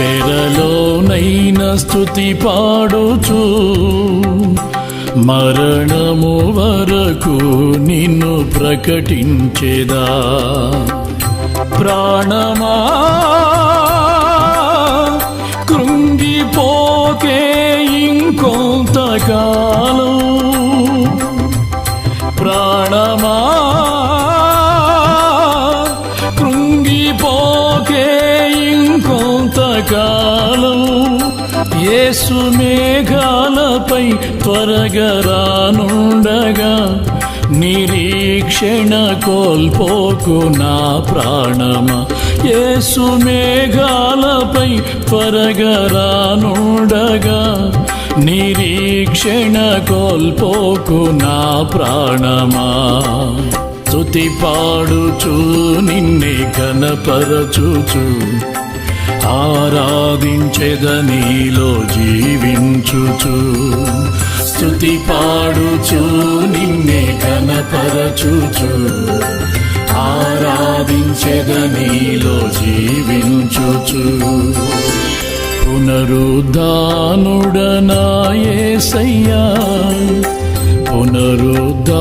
చెరలోనైన స్థుతి పాడుచు. మరణము వరకు నిన్ను ప్రకటించేదా. ప్రాణమా కృంగిపోకే ఇంకొంతకాలం. ప్రాణమా యేసు మేఘాలపై త్వరగా రానుండగా నిరీక్షణ కోల్పోకు నా ప్రాణమా. యేసు మేఘాలపై త్వరగా రానుండగా నిరీక్షణ కోల్పోకు నా ప్రాణమా. స్తుతి పాడుచు నిన్నే కనపరచుచు ఆరాధించెద నీలో జీవించుచు. స్తుతి పాడుచు నిన్నే కనపరచుచు ఆరాధించెద నీలో జీవించుచు. పునరుద్ధానుడనాయసయ్యా. పునరుద్ధానుడనా